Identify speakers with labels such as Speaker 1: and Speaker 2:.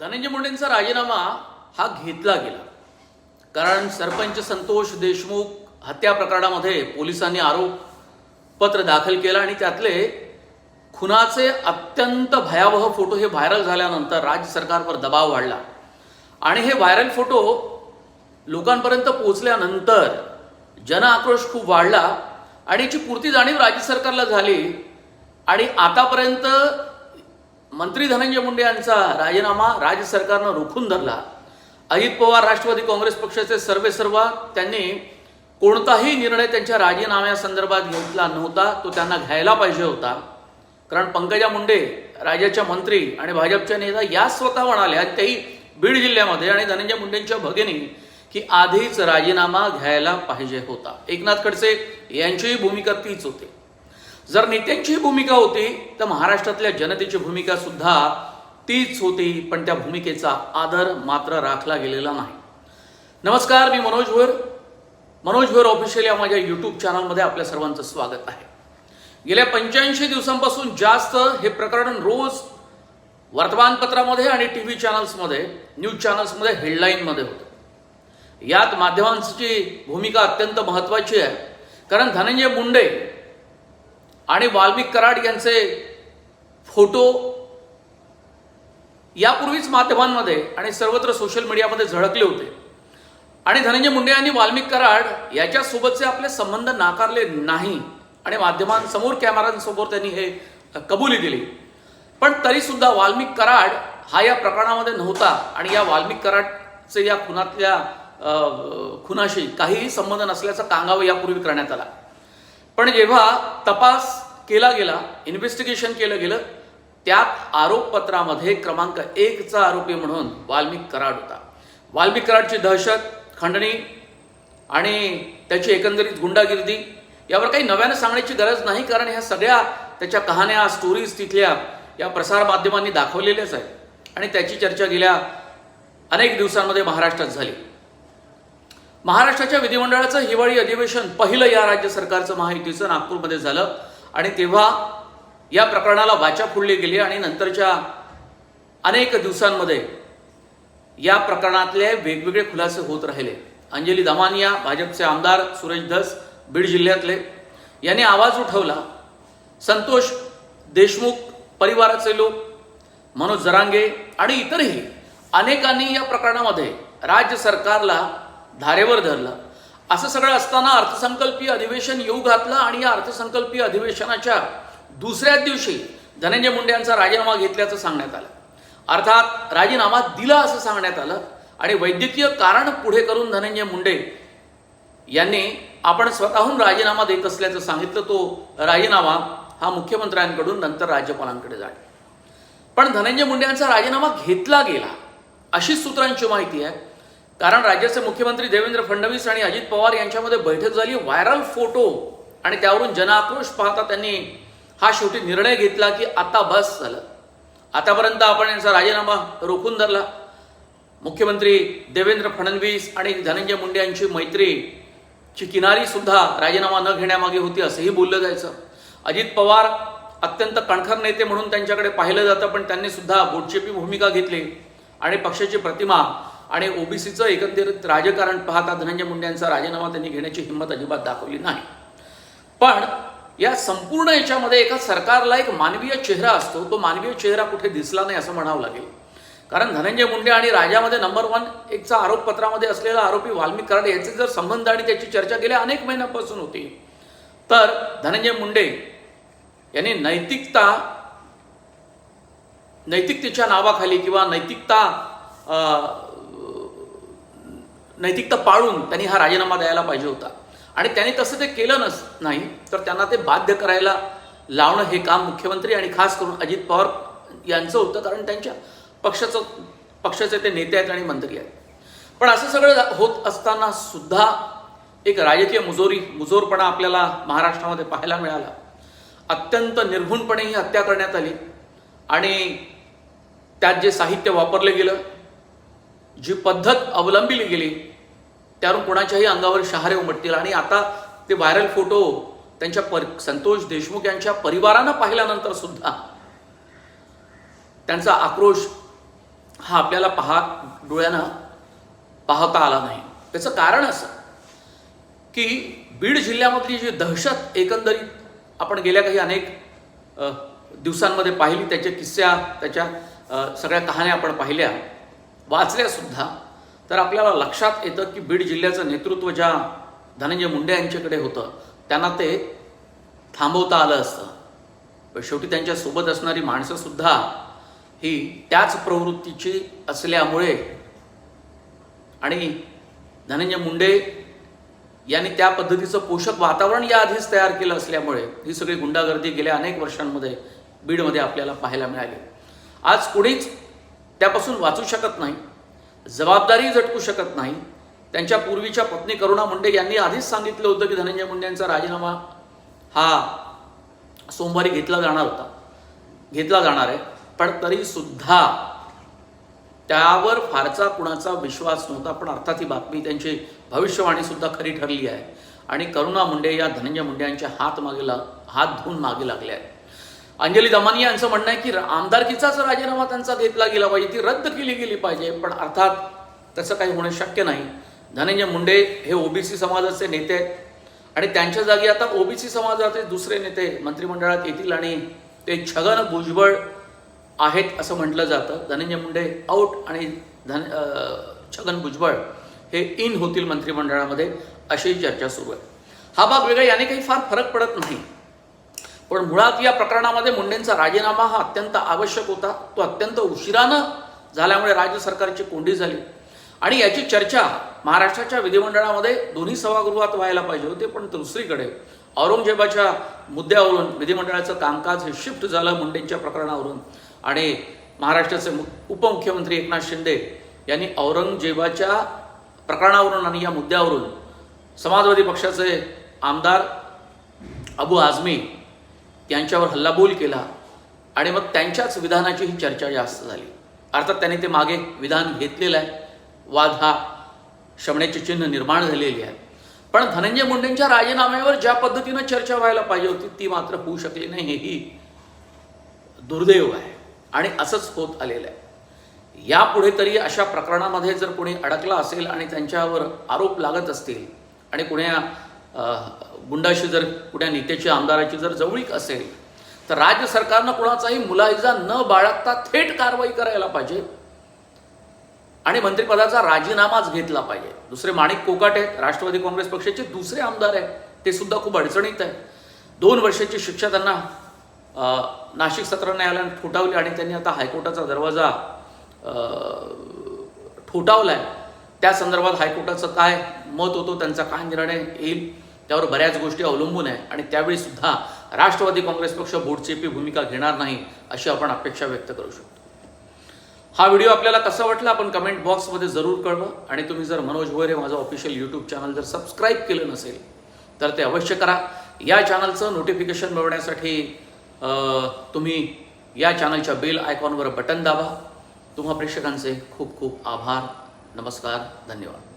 Speaker 1: धनंजय मुंडेंचा राजीनामा हा घेतला गेला. कारण सरपंच संतोष देशमुख हत्या प्रकरणामध्ये पोलिसांनी आरोपपत्र दाखल केलं आणि त्यातले खुनाचे अत्यंत भयावह फोटो हे व्हायरल झाल्यानंतर राज्य सरकारवर दबाव वाढला. आणि हे व्हायरल फोटो लोकांपर्यंत पोहोचल्यानंतर जन आक्रोश खूप वाढला आणि याची पूर्ती जाणीव राज्य सरकारला झाली. आणि आतापर्यंत मंत्री धनंजय मुंडे यांचा राजीनामा राज्य सरकारनं रोखून धरला. अजित पवार राष्ट्रवादी काँग्रेस पक्षाचे सर्वेसर्वा त्यांनी कोणताही निर्णय त्यांच्या राजीनाम्यासंदर्भात घेतला नव्हता तो त्यांना घ्यायला पाहिजे होता. कारण पंकजा मुंडे राज्याच्या मंत्री आणि भाजपच्या नेता या स्वतः म्हणाल्या त्याही बीड जिल्ह्यामध्ये आणि धनंजय मुंडेंच्या भगिनी की आधीच राजीनामा घ्यायला पाहिजे होता. एकनाथ खडसे यांचीही भूमिका तीच होती. जर नेत्यांची भूमिका होती तर महाराष्ट्रातल्या जनतेची भूमिका सुद्धा तीच होती पण त्या भूमिकेचा आदर मात्र राखला गेलेला नाही. नमस्कार मी मनोज भोर मनोज भोर ऑफिशियल या माझ्या यूट्यूब चॅनलमध्ये आपल्या सर्वांचं स्वागत आहे. गेल्या पंच्याऐंशी दिवसांपासून जास्त हे प्रकरण रोज वर्तमानपत्रामध्ये आणि टी व्ही चॅनल्समध्ये न्यूज चॅनल्समध्ये हेडलाईनमध्ये होतं. यात माध्यमांची भूमिका अत्यंत महत्त्वाची आहे. कारण धनंजय मुंडे आणि वाल्मिक कराड यांचे फोटो यापूर्वीच माध्यमांमध्ये आणि सर्वत्र सोशल मीडियामध्ये झळकले होते. आणि धनंजय मुंडे यांनी वाल्मिक कराड याच्यासोबतचे आपले संबंध नाकारले नाही आणि माध्यमांसमोर कॅमेऱ्यांसमोर त्यांनी हे कबुली दिली. पण तरी सुद्धा वाल्मिक कराड हा या प्रकरणामध्ये नव्हता आणि या वाल्मिक कराडचे या खुनातल्या खुनाशी काहीही संबंध नसल्याचा कांगावा यापूर्वी करण्यात आला. पण जेव्हा तपास केला गेला इन्व्हेस्टिगेशन केलं गेलं त्यात आरोपपत्रामध्ये क्रमांक एकचा आरोपी म्हणून वाल्मिक कराड होता. वाल्मिक कराडची दहशत खंडणी आणि त्याची एकंदरीत गुंडागिर्दी यावर काही नव्यानं सांगण्याची गरज नाही कारण ह्या सगळ्या त्याच्या कहाण्या स्टोरीज तिथल्या या प्रसारमाध्यमांनी दाखवलेल्याच आहेत. आणि त्याची चर्चा गेल्या अनेक दिवसांमध्ये महाराष्ट्रात झाली. महाराष्ट्राच्या विधिमंडळाचं हिवाळी अधिवेशन पहिलं या राज्य सरकारचं महायुतीचं नागपूरमध्ये झालं. आणि तेव्हा या प्रकरणाला वाचा फुडली गेली आणि नंतरच्या अनेक दिवसांमध्ये या प्रकरणातले वेगवेगळे खुलासे होत राहिले. अंजली दमानिया भाजपचे आमदार सुरेश धस बीड जिल्ह्यातले. यांनी आवाज उठवला संतोष देशमुख परिवाराचे लोक मनोज जरांगे आणि इतरही अनेकांनी या प्रकरणामध्ये राज्य सरकारला धारेवर धरलं. असं सगळं असताना अर्थसंकल्पीय अधिवेशन येऊ घातलं आणि या अर्थसंकल्पीय अधिवेशनाच्या दुसऱ्याच दिवशी धनंजय मुंडे यांचा राजीनामा घेतल्याचं सांगण्यात आलं. अर्थात राजीनामा दिला असं सांगण्यात आलं आणि वैद्यकीय कारण पुढे करून धनंजय मुंडे यांनी आपण स्वतःहून राजीनामा देत असल्याचं सांगितलं तो राजीनामा हा मुख्यमंत्र्यांकडून नंतर राज्यपालांकडे जाईल. पण धनंजय मुंडे यांचा राजीनामा घेतला गेला अशी सूत्रांची माहिती आहे. कारण राज्याचे मुख्यमंत्री देवेंद्र फडणवीस आणि अजित पवार यांच्यामध्ये बैठक झाली. व्हायरल फोटो आणि त्यावरून जनाक्रोश पाहता त्यांनी हा शेवटी निर्णय घेतला की आता बस झालं. आतापर्यंत आपण यांचा राजीनामा रोखून धरला. मुख्यमंत्री देवेंद्र फडणवीस आणि धनंजय मुंडे यांची मैत्रीची किनारी सुद्धा राजीनामा न घेण्यामागे होती असंही बोललं जायचं. अजित पवार अत्यंत कणखर नेते म्हणून त्यांच्याकडे पाहिलं जातं पण त्यांनी सुद्धा बोटचेपी भूमिका घेतली आणि पक्षाची प्रतिमा आणि ओबीसीचं एकंदरीत राजकारण पाहता धनंजय मुंडे यांचा राजीनामा त्यांनी घेण्याची हिंमत अजिबात दाखवली नाही. पण या संपूर्ण याच्यामध्ये एका सरकारला एक मानवीय चेहरा असतो तो मानवीय चेहरा कुठे दिसला नाही असं म्हणावं लागेल. कारण धनंजय मुंडे आणि राजामध्ये नंबर वन एकचा आरोपपत्रामध्ये असलेला आरोपी वाल्मिक कराड याचे जर संबंध आणि त्याची चर्चा गेल्या अनेक महिन्यापासून होती तर धनंजय मुंडे यांनी नैतिकता नैतिकतेच्या नावाखाली किंवा नैतिकता नैतिकता पाळून त्यांनी हा राजीनामा द्यायला पाहिजे होता. आणि त्यांनी तसं ते केलं नस नाही तर त्यांना ते बाध्य करायला लावणं हे काम मुख्यमंत्री आणि खास करून अजित पवार यांचं होतं कारण त्यांच्या पक्षाचं पक्षाचे ते नेते आहेत आणि मंत्री आहेत. पण असं सगळं होत असताना सुद्धा एक राजकीय मुजोरी मुजोरपणा आपल्याला महाराष्ट्रामध्ये पाहायला मिळाला. अत्यंत निर्घुणपणे ही हत्या करण्यात आली. आणि त्यात जे साहित्य वापरलं गेलं जी पद्धत अवलंबिली गेली त्यावरून कोणाच्याही अंगावर शहारे उमटतील. आणि आता ते व्हायरल फोटो त्यांच्या पर संतोष देशमुख यांच्या परिवारानं पाहिल्यानंतर सुद्धा त्यांचा आक्रोश हा आपल्याला पहा डोळ्यानं पाहता आला नाही. त्याचं कारण असं की बीड जिल्ह्यामधली जी दहशत एकंदरीत आपण गेल्या काही अनेक दिवसांमध्ये पाहिली त्याच्या किस्स्या त्याच्या सगळ्या कहाण्या आपण पाहिल्या वाचल्यासुद्धा तर आपल्याला लक्षात येतं की बीड जिल्ह्याचं नेतृत्व ज्या धनंजय मुंडे यांच्याकडे होतं त्यांना ते थांबवता आलं असतं. पण शेवटी त्यांच्यासोबत असणारी माणसंसुद्धा ही त्याच प्रवृत्तीची असल्यामुळे आणि धनंजय मुंडे यांनी त्या पद्धतीचं पोषक वातावरण याआधीच तयार केलं असल्यामुळे ही सगळी गुंडागर्दी गेल्या अनेक वर्षांमध्ये बीडमध्ये आपल्याला पाहायला मिळाली. आज कुणीच त्यापासून वाचू शकत नाही. जबाबदारी झटकू शकत नाही. त्यांच्या पूर्वीच्या पत्नी करुणा मुंडे यांनी आधीच सांगितलं होतं की धनंजय मुंडे यांचा राजीनामा हा सोमवारी घेतला जाणार होता. घेतला जाणार आहे. पण तरी सुद्धा त्यावर फारसा कुणाचा विश्वास नव्हता. पण अर्थात ही बातमी त्यांची भविष्यवाणी सुद्धा खरी ठरली आहे. आणि करुणा मुंडे या धनंजय मुंडे यांच्या हात मागे ला हात धुवून मागे लागले आहेत. अंजली दमानी यांचं म्हणणं आहे की आमदारकीचाच राजीनामा त्यांचा घेतला गेला पाहिजे ती रद्द केली गेली पाहिजे पण अर्थात तसं काही होणं शक्य नाही. धनंजय मुंडे हे ओबीसी समाजाचे नेते आहेत. आणि त्यांच्या जागी आता ओबीसी समाजाचे दुसरे नेते मंत्रिमंडळात येतील आणि ते छगन भुजबळ आहेत असं म्हटलं जातं. धनंजय मुंडे आऊट आणि धन छगन भुजबळ हे इन होतील मंत्रिमंडळामध्ये अशी चर्चा सुरू आहे. हा भाग वेगळा याने काही फार फरक पडत नाही. पण मुळात या प्रकरणामध्ये मुंडेंचा राजीनामा हा अत्यंत आवश्यक होता. तो अत्यंत उशिरानं झाल्यामुळे राज्य सरकारची कोंडी झाली. आणि याची चर्चा महाराष्ट्राच्या विधिमंडळामध्ये दोन्ही सभागृहात व्हायला पाहिजे होते पण दुसरीकडे औरंगजेबाच्या मुद्द्यावरून विधिमंडळाचं कामकाज हे शिफ्ट झालं मुंडेंच्या प्रकरणावरून. आणि महाराष्ट्राचे उपमुख्यमंत्री एकनाथ शिंदे यांनी औरंगजेबाच्या प्रकरणावरून आणि या मुद्द्यावरून समाजवादी पक्षाचे आमदार अबू आझमी यांच्यावर हल्लाबोल केला आणि मग त्यांच्याच विधानाची ही चर्चा जास्त झाली. अर्थात त्यांनी ते मागे विधान घेतलेलं आहे. वाद हा शमण्याचे चिन्ह निर्माण झालेली आहे. पण धनंजय मुंडेंच्या राजीनाम्यावर ज्या पद्धतीनं चर्चा व्हायला पाहिजे होती ती मात्र होऊ शकली नाही. हेही दुर्दैव आहे आणि असंच होत आलेलं आहे. यापुढे तरी अशा प्रकरणामध्ये जर कोणी अडकला असेल आणि त्यांच्यावर आरोप लागत असतील आणि कुण्या गुंडाशी जर कुठल्या नेत्याची आमदाराची जर जवळीक असेल तर राज्य सरकारनं कुणाचाही मुलाहिजा न बाळगता थेट कारवाई करायला पाहिजे. आणि मंत्रिपदाचा राजीनामाच घेतला पाहिजे. दुसरे माणिक कोकाट आहेत राष्ट्रवादी काँग्रेस पक्षाचे दुसरे आमदार आहेत ते सुद्धा खूप अडचणीत आहे दोन वर्षाची शिक्षा त्यांना नाशिक सत्र न्यायालयानं ठोठावली आणि त्यांनी आता हायकोर्टाचा दरवाजा ठोठावला आहे त्या संदर्भात हायकोर्टाचं काय मत होतो त्यांचा काय निर्णय येईल त्यावर बऱ्याच गोष्टी अवलंबून आहे. आणि त्यावेळी सुद्धा राष्ट्रवादी काँग्रेस पक्ष बोटचेपी भूमिका घेणार नाही अशी आपण अपेक्षा व्यक्त करू शकतो. हा व्हिडिओ आपल्याला कसा वाटला आपण कमेंट बॉक्समध्ये जरूर कळवा. आणि तुम्ही जर मनोज भोयरे हे माझं ऑफिशियल यूट्यूब चॅनल जर सबस्क्राईब केलं नसेल तर ते अवश्य करा. या चॅनलचं नोटिफिकेशन मिळवण्यासाठी तुम्ही या चॅनलच्या बेल आयकॉनवर बटन दाबा. तुम्हा प्रेक्षकांचे खूप खूप आभार. नमस्कार धन्यवाद.